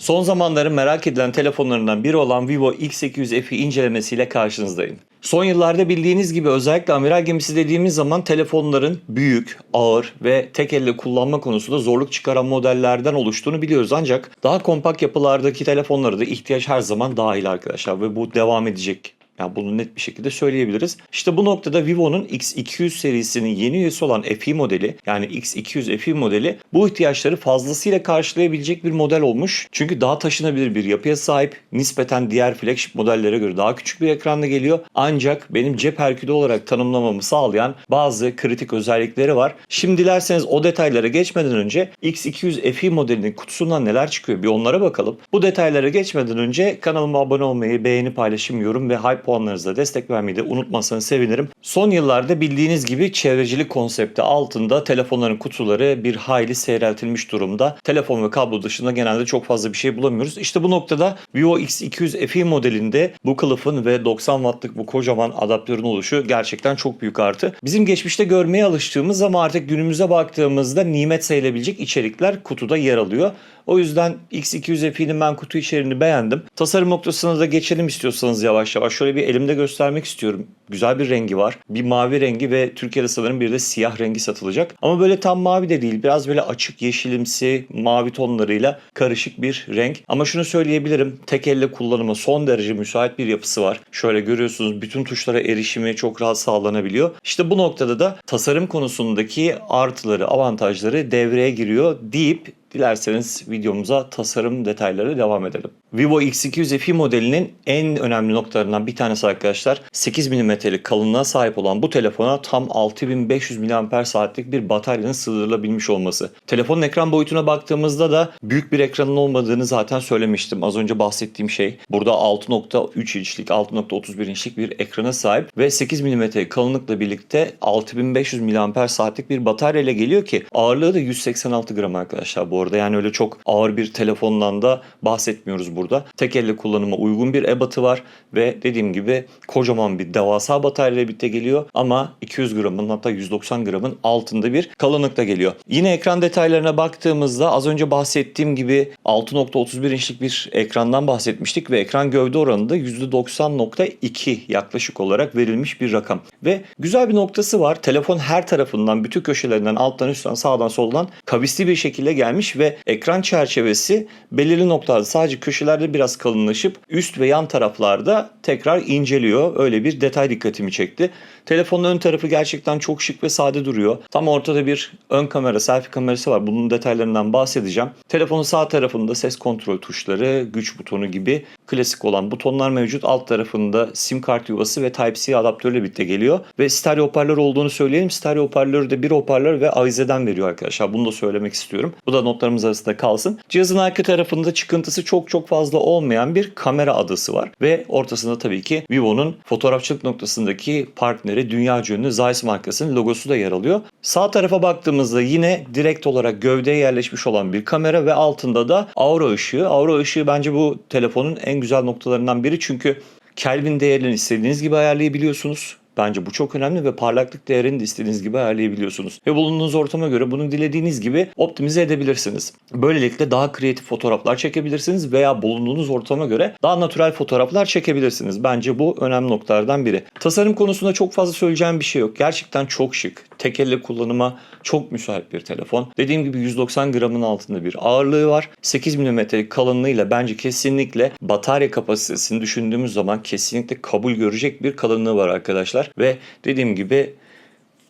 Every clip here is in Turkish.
Son zamanların merak edilen telefonlarından biri olan Vivo X800 Fi incelemesiyle karşınızdayım. Son yıllarda bildiğiniz gibi özellikle amiral gemisi dediğimiz zaman telefonların büyük, ağır ve tek elle kullanma konusunda zorluk çıkaran modellerden oluştuğunu biliyoruz. Ancak daha kompakt yapılardaki telefonlara da ihtiyaç her zaman dahil arkadaşlar ve bu devam edecek. Yani bunu net bir şekilde söyleyebiliriz. İşte bu noktada Vivo'nun X200 serisinin yeni üyesi olan FE modeli yani X200 FE modeli bu ihtiyaçları fazlasıyla karşılayabilecek bir model olmuş. Çünkü daha taşınabilir bir yapıya sahip. Nispeten diğer flagship modellere göre daha küçük bir ekranla geliyor. Ancak benim cep herkülü olarak tanımlamamı sağlayan bazı kritik özellikleri var. Şimdi dilerseniz o detaylara geçmeden önce X200 FE modelinin kutusundan neler çıkıyor bir onlara bakalım. Bu detaylara geçmeden önce kanalıma abone olmayı, beğeni, paylaşım, yorum ve hype puanlarınızla destek vermeyi de unutmazsanız sevinirim. Son yıllarda bildiğiniz gibi çevrecilik konsepti altında telefonların kutuları bir hayli seyreltilmiş durumda. Telefon ve kablo dışında genelde çok fazla bir şey bulamıyoruz. İşte bu noktada Vivo X200 FE modelinde bu kılıfın ve 90 wattlık bu kocaman adaptörün oluşu gerçekten çok büyük artı. Bizim geçmişte görmeye alıştığımız ama artık günümüze baktığımızda nimet sayılabilecek içerikler kutuda yer alıyor. O yüzden X200 FE'nin ben kutu içeriğini beğendim. Tasarım noktasına da geçelim istiyorsanız yavaş yavaş. Şöyle bir elimde göstermek istiyorum. Güzel bir rengi var. Bir mavi rengi ve Türkiye'de sanırım bir de siyah rengi satılacak. Ama böyle tam mavi de değil. Biraz böyle açık yeşilimsi mavi tonlarıyla karışık bir renk. Ama şunu söyleyebilirim. Tek elle kullanıma son derece müsait bir yapısı var. Şöyle görüyorsunuz bütün tuşlara erişimi çok rahat sağlanabiliyor. İşte bu noktada da tasarım konusundaki artıları, avantajları devreye giriyor deyip Dilerseniz videomuza tasarım detayları devam edelim. Vivo X200 FE modelinin en önemli noktalarından bir tanesi arkadaşlar 8 mm'lik kalınlığa sahip olan bu telefona tam 6500 mAh saatlik bir bataryanın sığdırılabilmiş olması. Telefonun ekran boyutuna baktığımızda da büyük bir ekranın olmadığını zaten söylemiştim. Az önce bahsettiğim şey. Burada 6.3 inçlik, 6.31 inçlik bir ekrana sahip ve 8 mm kalınlıkla birlikte 6500 mAh saatlik bir batarya ile geliyor ki ağırlığı da 186 gram arkadaşlar bu arada. Yani öyle çok ağır bir telefondan da bahsetmiyoruz burada. Tek elle kullanıma uygun bir ebatı var ve dediğim gibi kocaman bir devasa batarya ile birlikte geliyor ama 200 gramın hatta 190 gramın altında bir kalınlıkta geliyor. Yine ekran detaylarına baktığımızda az önce bahsettiğim gibi 6.31 inçlik bir ekrandan bahsetmiştik ve ekran gövde oranı da %90.2 yaklaşık olarak verilmiş bir rakam. Ve güzel bir noktası var. Telefon her tarafından, bütün köşelerinden, alttan üstten, sağdan soldan kavisli bir şekilde gelmiş ve ekran çerçevesi belirli noktalarda sadece köşelerde biraz kalınlaşıp üst ve yan taraflarda tekrar inceliyor. Öyle bir detay dikkatimi çekti. Telefonun ön tarafı gerçekten çok şık ve sade duruyor. Tam ortada bir ön kamera, selfie kamerası var. Bunun detaylarından bahsedeceğim. Telefonun sağ tarafında ses kontrol tuşları, güç butonu gibi klasik olan butonlar mevcut. Alt tarafında sim kart yuvası ve Type-C adaptörle birlikte geliyor. Ve stereo hoparlör olduğunu söyleyelim. Stereo hoparlörü de bir hoparlör ve avizeden veriyor arkadaşlar. Bunu da söylemek istiyorum. Bu da notlarımız arasında kalsın. Cihazın arka tarafında çıkıntısı çok çok fazla olmayan bir kamera adası var. Ve ortasında tabii ki Vivo'nun fotoğrafçılık noktasındaki partneri dünya ünlü Zeiss markasının logosu da yer alıyor. Sağ tarafa baktığımızda yine direkt olarak gövdeye yerleşmiş olan bir kamera ve altında da aura ışığı. Aura ışığı bence bu telefonun en güzel noktalarından biri çünkü Kelvin değerini istediğiniz gibi ayarlayabiliyorsunuz. Bence bu çok önemli ve parlaklık değerini de istediğiniz gibi ayarlayabiliyorsunuz. Ve bulunduğunuz ortama göre bunu dilediğiniz gibi optimize edebilirsiniz. Böylelikle daha kreatif fotoğraflar çekebilirsiniz veya bulunduğunuz ortama göre daha natürel fotoğraflar çekebilirsiniz. Bence bu önemli noktalardan biri. Tasarım konusunda çok fazla söyleyeceğim bir şey yok. Gerçekten çok şık. Tek elle kullanıma çok müsait bir telefon. Dediğim gibi 190 gramın altında bir ağırlığı var. 8 mm kalınlığıyla bence kesinlikle batarya kapasitesini düşündüğümüz zaman kesinlikle kabul görecek bir kalınlığı var arkadaşlar. Ve dediğim gibi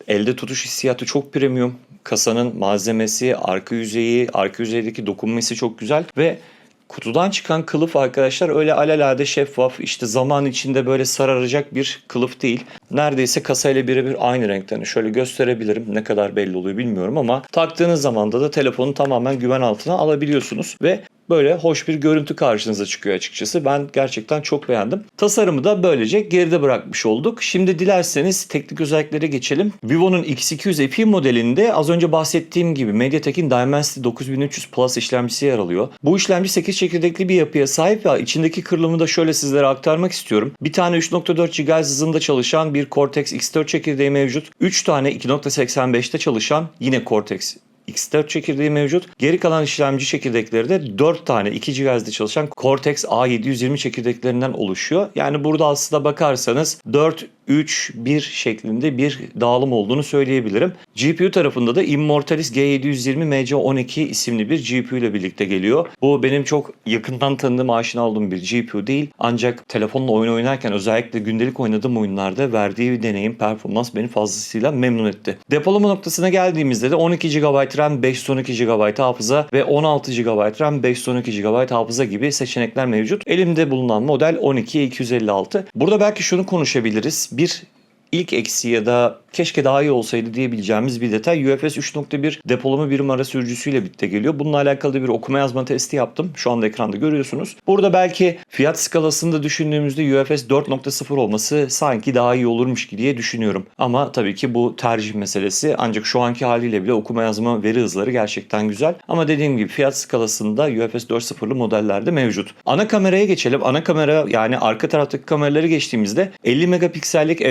elde tutuş hissiyatı çok premium. Kasanın malzemesi, arka yüzeyi, arka yüzeydeki dokunması çok güzel ve kutudan çıkan kılıf arkadaşlar öyle alelade şeffaf işte zaman içinde böyle sararacak bir kılıf değil. Neredeyse kasayla birebir aynı renkten. Şöyle gösterebilirim ne kadar belli oluyor bilmiyorum ama taktığınız zaman da da telefonu tamamen güven altına alabiliyorsunuz ve böyle hoş bir görüntü karşınıza çıkıyor açıkçası. Ben gerçekten çok beğendim. Tasarımı da böylece geride bırakmış olduk. Şimdi dilerseniz teknik özelliklere geçelim. Vivo'nun X200 FE modelinde az önce bahsettiğim gibi MediaTek'in Dimensity 9300 Plus işlemcisi yer alıyor. Bu işlemci 8 çekirdekli bir yapıya sahip ve içindeki kırılımı da şöyle sizlere aktarmak istiyorum. Bir tane 3.4 GHz hızında çalışan bir Cortex X4 çekirdeği mevcut. 3 tane 2.85'te çalışan yine Cortex X4 çekirdeği mevcut. Geri kalan işlemci çekirdekleri de 4 tane 2 GHz'de çalışan Cortex A720 çekirdeklerinden oluşuyor. Yani burada aslında bakarsanız 4 3 1 şeklinde bir dağılım olduğunu söyleyebilirim. GPU tarafında da Immortalis G720 MC12 isimli bir GPU ile birlikte geliyor. Bu benim çok yakından tanıdığım, aşina olduğum bir GPU değil. Ancak telefonla oyun oynarken özellikle gündelik oynadığım oyunlarda verdiği bir deneyim, performans beni fazlasıyla memnun etti. Depolama noktasına geldiğimizde de 12 GB RAM, 512 GB hafıza ve 16 GB RAM, 512 GB hafıza gibi seçenekler mevcut. Elimde bulunan model 12256. Burada belki şunu konuşabiliriz. Bir ilk eksi ya da keşke daha iyi olsaydı diyebileceğimiz bir detay UFS 3.1 depolama birim ara sürücüsüyle birlikte geliyor. Bununla alakalı bir okuma yazma testi yaptım. Şu anda ekranda görüyorsunuz. Burada belki fiyat skalasında düşündüğümüzde UFS 4.0 olması sanki daha iyi olurmuş ki diye düşünüyorum. Ama tabii ki bu tercih meselesi. Ancak şu anki haliyle bile okuma yazma veri hızları gerçekten güzel. Ama dediğim gibi fiyat skalasında UFS 4.0'lı modellerde mevcut. Ana kameraya geçelim. Ana kamera yani arka taraftaki kameraları geçtiğimizde 50 megapiksellik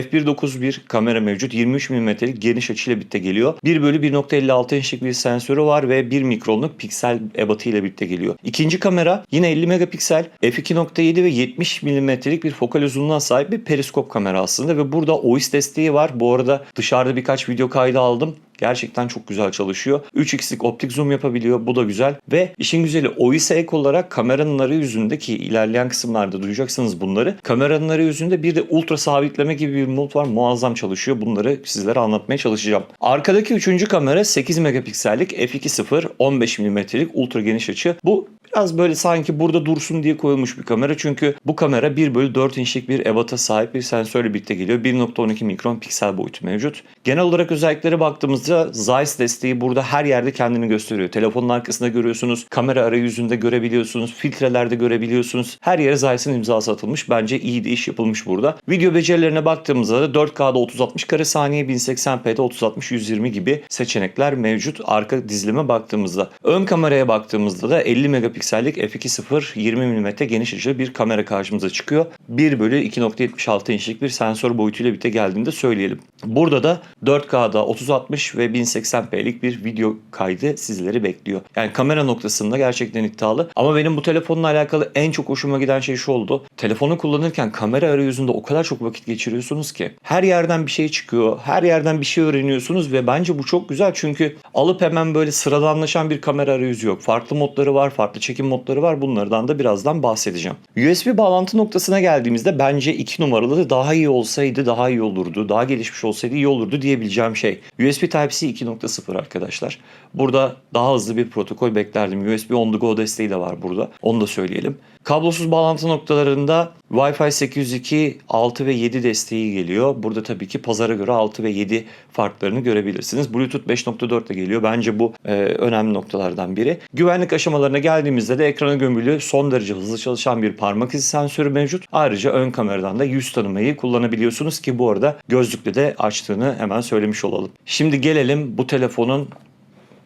f1.9.1 kamera mevcut. 23 mm'lik geniş açıyla birlikte geliyor. 1 bölü 1.56 inçlik bir sensörü var ve 1 mikronluk piksel ebatı ile birlikte geliyor. İkinci kamera yine 50 megapiksel f2.7 ve 70 mm'lik bir fokal uzunluğuna sahip bir periskop kamera aslında ve burada OIS desteği var. Bu arada dışarıda birkaç video kaydı aldım. Gerçekten çok güzel çalışıyor. 3x'lik optik zoom yapabiliyor. Bu da güzel. Ve işin güzeli OIS'e ek olarak kameranın arayüzünde ki ilerleyen kısımlarda duyacaksınız bunları. Kameranın arayüzünde bir de ultra sabitleme gibi bir mod var. Muazzam çalışıyor. Bunları sizlere anlatmaya çalışacağım. Arkadaki üçüncü kamera 8 megapiksellik f2.0 15 mm'lik ultra geniş açı. Bu Biraz böyle sanki burada dursun diye koyulmuş bir kamera. Çünkü bu kamera 1 bölü 4 inçlik bir ebata sahip bir sensörle birlikte geliyor. 1.12 mikron piksel boyutu mevcut. Genel olarak özelliklere baktığımızda Zeiss desteği burada her yerde kendini gösteriyor. Telefonun arkasında görüyorsunuz. Kamera arayüzünde görebiliyorsunuz. Filtrelerde görebiliyorsunuz. Her yere Zeiss'in imzası atılmış. Bence iyi de iş yapılmış burada. Video becerilerine baktığımızda da 4K'da 30-60 kare saniye, 1080p'de 30-60-120 gibi seçenekler mevcut. Arka dizilime baktığımızda. Ön kameraya baktığımızda da 50 megapiksellik f2.0 20 mm geniş açılı bir kamera karşımıza çıkıyor. 1 bölü 2.76 inçlik bir sensör boyutuyla birlikte geldiğinde söyleyelim. Burada da 4K'da 30-60 ve 1080p'lik bir video kaydı sizleri bekliyor. Yani kamera noktasında gerçekten iddialı. Ama benim bu telefonla alakalı en çok hoşuma giden şey şu oldu. Telefonu kullanırken kamera arayüzünde o kadar çok vakit geçiriyorsunuz ki. Her yerden bir şey çıkıyor. Her yerden bir şey öğreniyorsunuz ve bence bu çok güzel çünkü alıp hemen böyle sıradanlaşan bir kamera arayüzü yok. Farklı modları var, farklı çekim modları var. Bunlardan da birazdan bahsedeceğim. USB bağlantı noktasına geldiğimizde bence 2 numaralı daha iyi olsaydı daha iyi olurdu. Daha gelişmiş olsaydı iyi olurdu diyebileceğim şey. USB Type-C 2.0 arkadaşlar. Burada daha hızlı bir protokol beklerdim. USB On The Go desteği de var burada. Onu da söyleyelim. Kablosuz bağlantı noktalarında Wi-Fi 802 6 ve 7 desteği geliyor. Burada tabii ki pazara göre 6 ve 7 farklarını görebilirsiniz. Bluetooth 5.4 de geliyor. Bence bu e, önemli noktalardan biri. Güvenlik aşamalarına geldiğimizde de ekrana gömülü son derece hızlı çalışan bir parmak izi sensörü mevcut. Ayrıca ön kameradan da yüz tanımayı kullanabiliyorsunuz ki bu arada gözlükle de açtığını hemen söylemiş olalım. Şimdi gelelim bu telefonun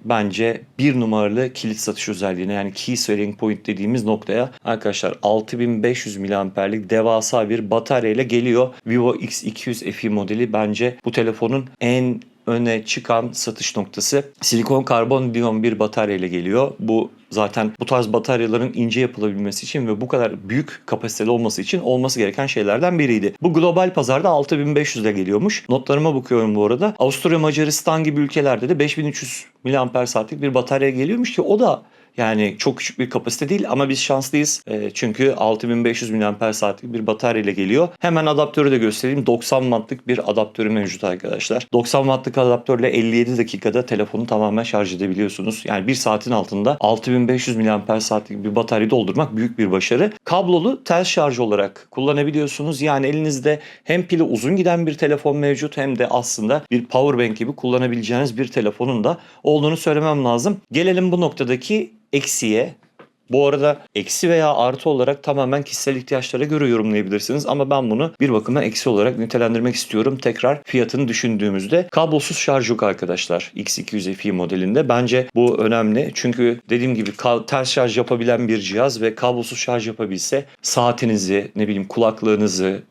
bence bir numaralı kilit satış özelliğine yani key selling point dediğimiz noktaya arkadaşlar 6500 miliamperlik devasa bir batarya ile geliyor. Vivo X200 FE modeli bence bu telefonun en öne çıkan satış noktası. Silikon karbon liyon bir batarya ile geliyor. Bu zaten bu tarz bataryaların ince yapılabilmesi için ve bu kadar büyük kapasiteli olması için olması gereken şeylerden biriydi. Bu global pazarda 6500 ile geliyormuş. Notlarıma bakıyorum bu arada. Avusturya, Macaristan gibi ülkelerde de 5300 mAh saatlik bir batarya geliyormuş ki o da yani çok küçük bir kapasite değil ama biz şanslıyız. E, çünkü 6500 mAh saatlik bir batarya ile geliyor. Hemen adaptörü de göstereyim. 90 wattlık bir adaptörü mevcut arkadaşlar. 90 wattlık adaptörle 57 dakikada telefonu tamamen şarj edebiliyorsunuz. Yani bir saatin altında 6500 mAh saatlik bir batarya doldurmak büyük bir başarı. Kablolu tel şarj olarak kullanabiliyorsunuz. Yani elinizde hem pili uzun giden bir telefon mevcut hem de aslında bir power bank gibi kullanabileceğiniz bir telefonun da olduğunu söylemem lazım. Gelelim bu noktadaki eksiye. Bu arada eksi veya artı olarak tamamen kişisel ihtiyaçlara göre yorumlayabilirsiniz ama ben bunu bir bakıma eksi olarak nitelendirmek istiyorum. Tekrar fiyatını düşündüğümüzde kablosuz şarj yok arkadaşlar X200 FE modelinde. Bence bu önemli çünkü dediğim gibi ters şarj yapabilen bir cihaz ve kablosuz şarj yapabilse saatinizi, ne bileyim kulaklığınızı,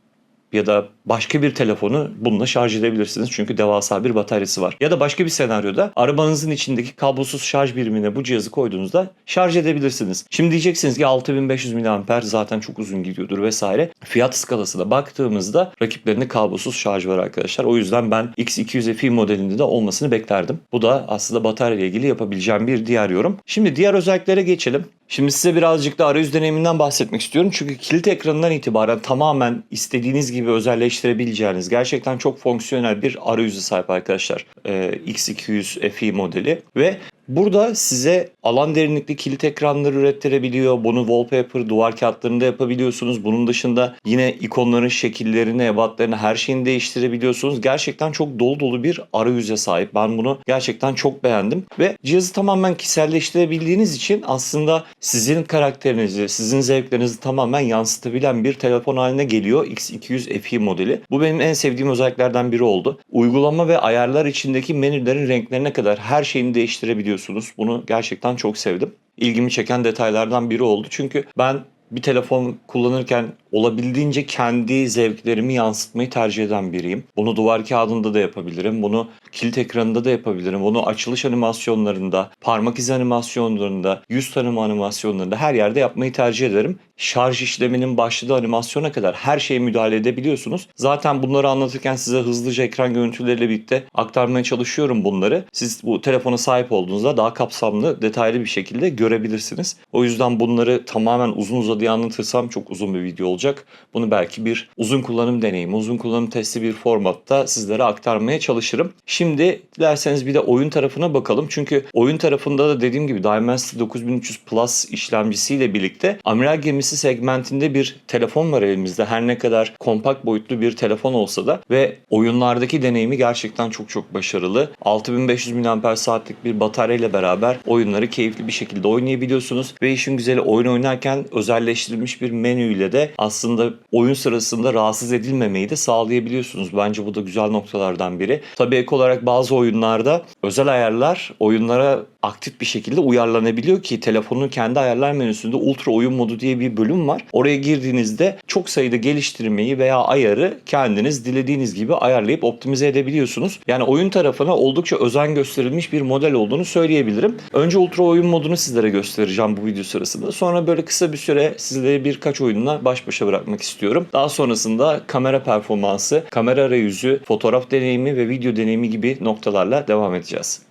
ya da başka bir telefonu bununla şarj edebilirsiniz. Çünkü devasa bir bataryası var. Ya da başka bir senaryoda arabanızın içindeki kablosuz şarj birimine bu cihazı koyduğunuzda şarj edebilirsiniz. Şimdi diyeceksiniz ki 6500 mAh zaten çok uzun gidiyordur vesaire. Fiyat skalasına baktığımızda rakiplerinde kablosuz şarj var arkadaşlar. O yüzden ben X200 Fi modelinde de olmasını beklerdim. Bu da aslında batarya ile ilgili yapabileceğim bir diğer yorum. Şimdi diğer özelliklere geçelim. Şimdi size birazcık da arayüz deneyiminden bahsetmek istiyorum. Çünkü kilit ekranından itibaren tamamen istediğiniz gibi özelleştirebileceğiniz gerçekten çok fonksiyonel bir arayüzü sahip arkadaşlar. Ee, X200 Fi modeli ve Burada size alan derinlikli kilit ekranları ürettirebiliyor. Bunu wallpaper, duvar kağıtlarında yapabiliyorsunuz. Bunun dışında yine ikonların şekillerini, ebatlarını, her şeyini değiştirebiliyorsunuz. Gerçekten çok dolu dolu bir arayüze sahip. Ben bunu gerçekten çok beğendim. Ve cihazı tamamen kişiselleştirebildiğiniz için aslında sizin karakterinizi, sizin zevklerinizi tamamen yansıtabilen bir telefon haline geliyor X200 FE modeli. Bu benim en sevdiğim özelliklerden biri oldu. Uygulama ve ayarlar içindeki menülerin renklerine kadar her şeyini değiştirebiliyorsunuz. Bunu gerçekten çok sevdim. İlgimi çeken detaylardan biri oldu. Çünkü ben bir telefon kullanırken olabildiğince kendi zevklerimi yansıtmayı tercih eden biriyim. Bunu duvar kağıdında da yapabilirim. Bunu kilit ekranında da yapabilirim. Bunu açılış animasyonlarında, parmak izi animasyonlarında, yüz tanıma animasyonlarında her yerde yapmayı tercih ederim. Şarj işleminin başladığı animasyona kadar her şeye müdahale edebiliyorsunuz. Zaten bunları anlatırken size hızlıca ekran görüntüleriyle birlikte aktarmaya çalışıyorum bunları. Siz bu telefona sahip olduğunuzda daha kapsamlı, detaylı bir şekilde görebilirsiniz. O yüzden bunları tamamen uzun uzadıya anlatırsam çok uzun bir video olacak. Bunu belki bir uzun kullanım deneyimi, uzun kullanım testi bir formatta sizlere aktarmaya çalışırım. Şimdi dilerseniz bir de oyun tarafına bakalım. Çünkü oyun tarafında da dediğim gibi Dimensity 9300 Plus işlemcisiyle birlikte amiral gemisi segmentinde bir telefon var elimizde. Her ne kadar kompakt boyutlu bir telefon olsa da ve oyunlardaki deneyimi gerçekten çok çok başarılı. 6500 mAh saatlik bir batarya ile beraber oyunları keyifli bir şekilde oynayabiliyorsunuz ve işin güzeli oyun oynarken özelleştirilmiş bir menüyle de aslında oyun sırasında rahatsız edilmemeyi de sağlayabiliyorsunuz. Bence bu da güzel noktalardan biri. Tabii ek olarak bazı oyunlarda özel ayarlar oyunlara aktif bir şekilde uyarlanabiliyor ki telefonun kendi ayarlar menüsünde ultra oyun modu diye bir bölüm var. Oraya girdiğinizde çok sayıda geliştirmeyi veya ayarı kendiniz dilediğiniz gibi ayarlayıp optimize edebiliyorsunuz. Yani oyun tarafına oldukça özen gösterilmiş bir model olduğunu söyleyebilirim. Önce ultra oyun modunu sizlere göstereceğim bu video sırasında. Sonra böyle kısa bir süre sizleri birkaç oyunla baş başa bırakmak istiyorum. Daha sonrasında kamera performansı, kamera arayüzü, fotoğraf deneyimi ve video deneyimi gibi noktalarla devam edeceğiz.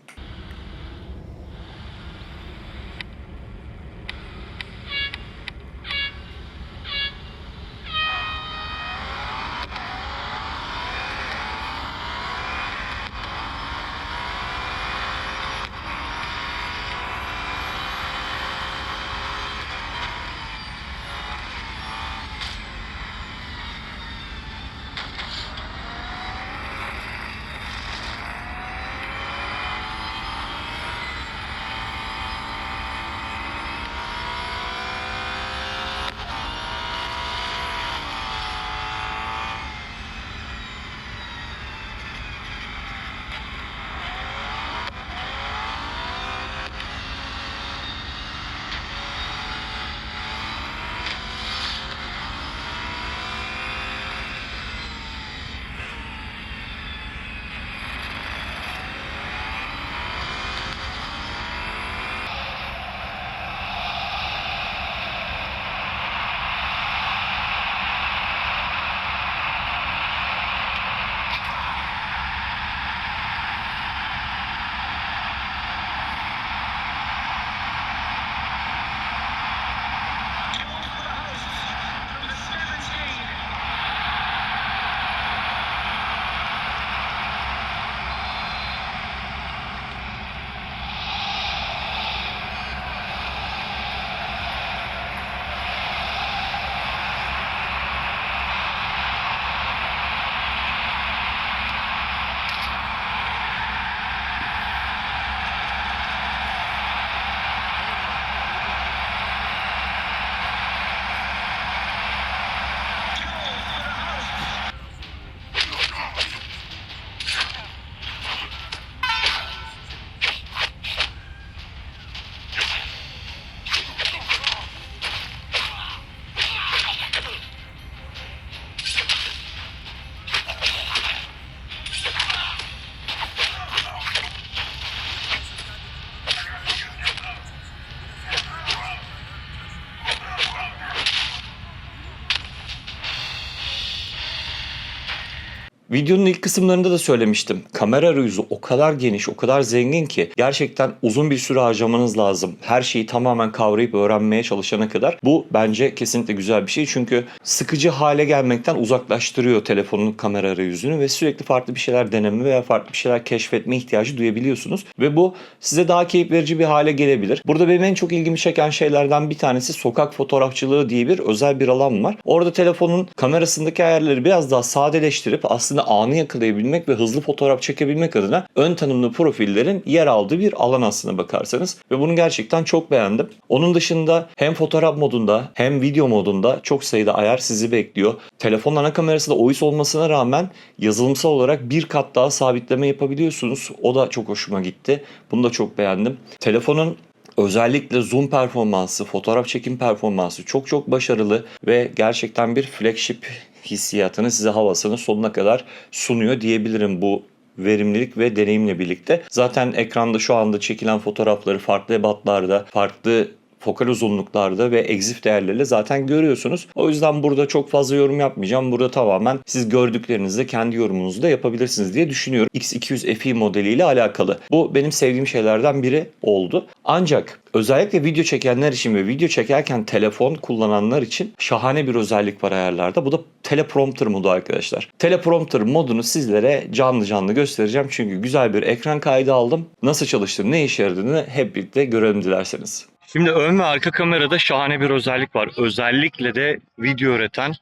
Videonun ilk kısımlarında da söylemiştim. Kamera arayüzü o kadar geniş, o kadar zengin ki gerçekten uzun bir süre harcamanız lazım. Her şeyi tamamen kavrayıp öğrenmeye çalışana kadar. Bu bence kesinlikle güzel bir şey. Çünkü sıkıcı hale gelmekten uzaklaştırıyor telefonun kamera arayüzünü ve sürekli farklı bir şeyler deneme veya farklı bir şeyler keşfetme ihtiyacı duyabiliyorsunuz. Ve bu size daha keyif verici bir hale gelebilir. Burada benim en çok ilgimi çeken şeylerden bir tanesi sokak fotoğrafçılığı diye bir özel bir alan var. Orada telefonun kamerasındaki ayarları biraz daha sadeleştirip aslında anı yakalayabilmek ve hızlı fotoğraf çekebilmek adına ön tanımlı profillerin yer aldığı bir alan aslına bakarsanız. Ve bunu gerçekten çok beğendim. Onun dışında hem fotoğraf modunda hem video modunda çok sayıda ayar sizi bekliyor. Telefon ana kamerası da OIS olmasına rağmen yazılımsal olarak bir kat daha sabitleme yapabiliyorsunuz. O da çok hoşuma gitti. Bunu da çok beğendim. Telefonun Özellikle zoom performansı, fotoğraf çekim performansı çok çok başarılı ve gerçekten bir flagship hissiyatını size havasını sonuna kadar sunuyor diyebilirim bu verimlilik ve deneyimle birlikte. Zaten ekranda şu anda çekilen fotoğrafları farklı ebatlarda, farklı fokal uzunluklarda ve exif değerleriyle zaten görüyorsunuz. O yüzden burada çok fazla yorum yapmayacağım. Burada tamamen siz gördüklerinizde kendi yorumunuzu da yapabilirsiniz diye düşünüyorum. X200 FE modeliyle alakalı. Bu benim sevdiğim şeylerden biri oldu. Ancak özellikle video çekenler için ve video çekerken telefon kullananlar için şahane bir özellik var ayarlarda. Bu da teleprompter modu arkadaşlar. Teleprompter modunu sizlere canlı canlı göstereceğim. Çünkü güzel bir ekran kaydı aldım. Nasıl çalıştığını, ne işe yaradığını hep birlikte görelim dilerseniz. Şimdi ön ve arka kamerada şahane bir özellik var. Özellikle de video üreten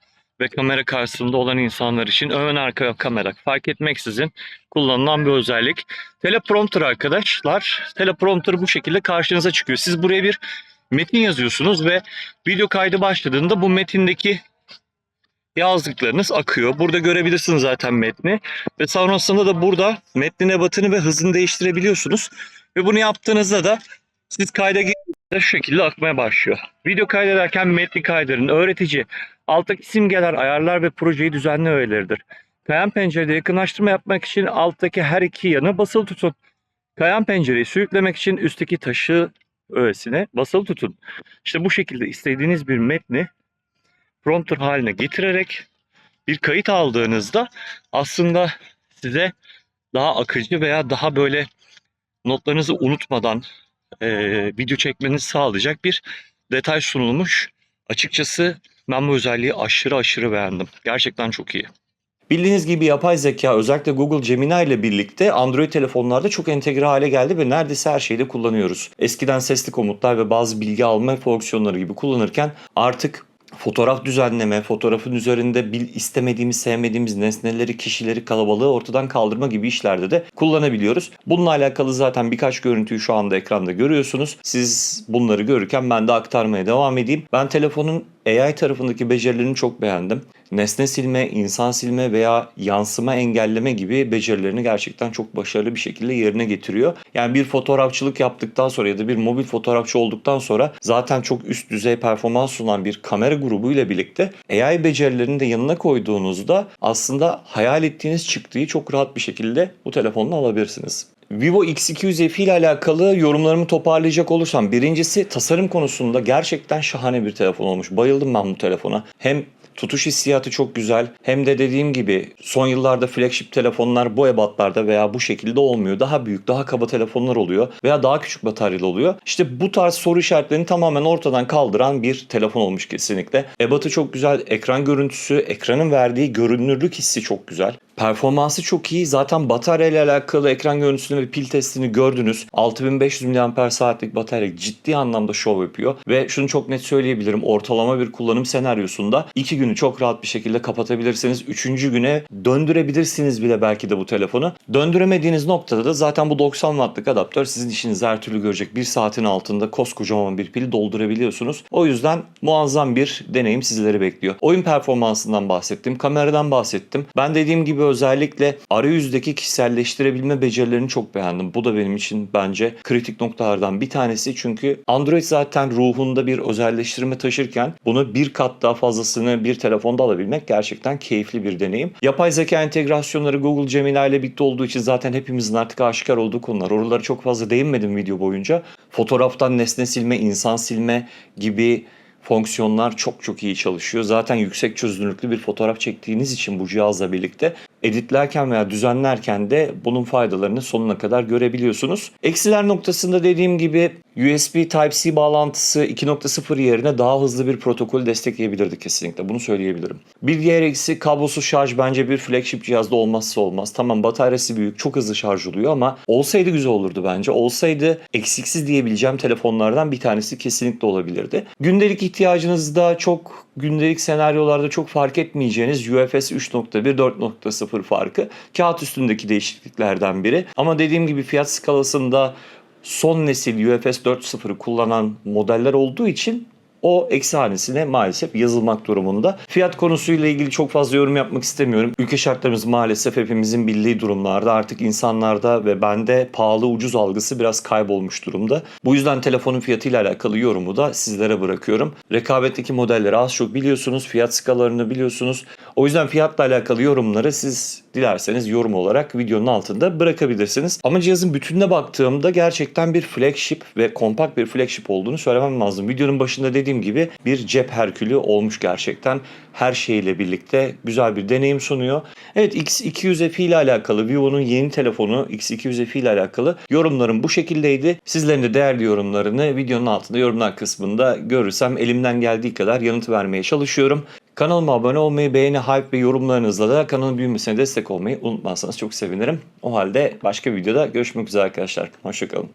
ve kamera karşısında olan insanlar için ön arka kamera fark etmeksizin kullanılan bir özellik. Teleprompter arkadaşlar. Teleprompter bu şekilde karşınıza çıkıyor. Siz buraya bir metin yazıyorsunuz ve video kaydı başladığında bu metindeki yazdıklarınız akıyor. Burada görebilirsiniz zaten metni ve sonrasında da burada metnin ebatını ve hızını değiştirebiliyorsunuz. Ve bunu yaptığınızda da siz kayda girdiğinizde şu şekilde akmaya başlıyor. Video kaydederken metni kaydırın. Öğretici. Alttaki simgeler, ayarlar ve projeyi düzenli öğeleridir. Kayan pencerede yakınlaştırma yapmak için alttaki her iki yanı basılı tutun. Kayan pencereyi sürüklemek için üstteki taşı öğesine basılı tutun. İşte bu şekilde istediğiniz bir metni prompter haline getirerek bir kayıt aldığınızda aslında size daha akıcı veya daha böyle notlarınızı unutmadan e, video çekmenizi sağlayacak bir detay sunulmuş. Açıkçası ben bu özelliği aşırı aşırı beğendim. Gerçekten çok iyi. Bildiğiniz gibi yapay zeka özellikle Google Gemini ile birlikte Android telefonlarda çok entegre hale geldi ve neredeyse her şeyde kullanıyoruz. Eskiden sesli komutlar ve bazı bilgi alma fonksiyonları gibi kullanırken artık fotoğraf düzenleme, fotoğrafın üzerinde bil, istemediğimiz, sevmediğimiz nesneleri, kişileri, kalabalığı ortadan kaldırma gibi işlerde de kullanabiliyoruz. Bununla alakalı zaten birkaç görüntüyü şu anda ekranda görüyorsunuz. Siz bunları görürken ben de aktarmaya devam edeyim. Ben telefonun AI tarafındaki becerilerini çok beğendim. Nesne silme, insan silme veya yansıma engelleme gibi becerilerini gerçekten çok başarılı bir şekilde yerine getiriyor. Yani bir fotoğrafçılık yaptıktan sonra ya da bir mobil fotoğrafçı olduktan sonra zaten çok üst düzey performans sunan bir kamera grubu ile birlikte AI becerilerini de yanına koyduğunuzda aslında hayal ettiğiniz çıktığı çok rahat bir şekilde bu telefonla alabilirsiniz. Vivo X200 F ile alakalı yorumlarımı toparlayacak olursam birincisi tasarım konusunda gerçekten şahane bir telefon olmuş. Bayıldım ben bu telefona. Hem Tutuş hissiyatı çok güzel. Hem de dediğim gibi son yıllarda flagship telefonlar bu ebatlarda veya bu şekilde olmuyor. Daha büyük, daha kaba telefonlar oluyor veya daha küçük bataryalı oluyor. İşte bu tarz soru işaretlerini tamamen ortadan kaldıran bir telefon olmuş kesinlikle. Ebatı çok güzel, ekran görüntüsü, ekranın verdiği görünürlük hissi çok güzel. Performansı çok iyi. Zaten batarya ile alakalı ekran görüntüsünü ve pil testini gördünüz. 6500 mAh saatlik batarya ciddi anlamda şov yapıyor. Ve şunu çok net söyleyebilirim. Ortalama bir kullanım senaryosunda 2 günü çok rahat bir şekilde kapatabilirsiniz. 3. güne döndürebilirsiniz bile belki de bu telefonu. Döndüremediğiniz noktada da zaten bu 90 wattlık adaptör sizin işinizi her türlü görecek. Bir saatin altında koskocaman bir pili doldurabiliyorsunuz. O yüzden muazzam bir deneyim sizleri bekliyor. Oyun performansından bahsettim. Kameradan bahsettim. Ben dediğim gibi özellikle arayüzdeki kişiselleştirebilme becerilerini çok beğendim. Bu da benim için bence kritik noktalardan bir tanesi. Çünkü Android zaten ruhunda bir özelleştirme taşırken bunu bir kat daha fazlasını bir telefonda alabilmek gerçekten keyifli bir deneyim. Yapay zeka entegrasyonları Google Gemini ile birlikte olduğu için zaten hepimizin artık aşikar olduğu konular. Oralara çok fazla değinmedim video boyunca. Fotoğraftan nesne silme, insan silme gibi fonksiyonlar çok çok iyi çalışıyor. Zaten yüksek çözünürlüklü bir fotoğraf çektiğiniz için bu cihazla birlikte editlerken veya düzenlerken de bunun faydalarını sonuna kadar görebiliyorsunuz. Eksiler noktasında dediğim gibi USB Type-C bağlantısı 2.0 yerine daha hızlı bir protokol destekleyebilirdi kesinlikle. Bunu söyleyebilirim. Bir diğer eksi kablosuz şarj bence bir flagship cihazda olmazsa olmaz. Tamam bataryası büyük, çok hızlı şarj oluyor ama olsaydı güzel olurdu bence. Olsaydı eksiksiz diyebileceğim telefonlardan bir tanesi kesinlikle olabilirdi. Gündelik ihtiyacınızda çok gündelik senaryolarda çok fark etmeyeceğiniz UFS 3.1 4.0 farkı kağıt üstündeki değişikliklerden biri. Ama dediğim gibi fiyat skalasında son nesil UFS 4.0'ı kullanan modeller olduğu için o eksi hanesine maalesef yazılmak durumunda. Fiyat konusuyla ilgili çok fazla yorum yapmak istemiyorum. Ülke şartlarımız maalesef hepimizin bildiği durumlarda artık insanlarda ve bende pahalı ucuz algısı biraz kaybolmuş durumda. Bu yüzden telefonun fiyatıyla alakalı yorumu da sizlere bırakıyorum. Rekabetteki modelleri az çok biliyorsunuz. Fiyat skalalarını biliyorsunuz. O yüzden fiyatla alakalı yorumları siz dilerseniz yorum olarak videonun altında bırakabilirsiniz. Ama cihazın bütününe baktığımda gerçekten bir flagship ve kompakt bir flagship olduğunu söylemem lazım. Videonun başında dediğim gibi bir cep herkülü olmuş gerçekten. Her şeyle birlikte güzel bir deneyim sunuyor. Evet X200F ile alakalı Vivo'nun yeni telefonu X200F ile alakalı yorumlarım bu şekildeydi. Sizlerin de değerli yorumlarını videonun altında yorumlar kısmında görürsem elimden geldiği kadar yanıt vermeye çalışıyorum. Kanalıma abone olmayı, beğeni, hype ve yorumlarınızla da kanalın büyümesine destek olmayı unutmazsanız çok sevinirim. O halde başka videoda görüşmek üzere arkadaşlar. Hoşçakalın.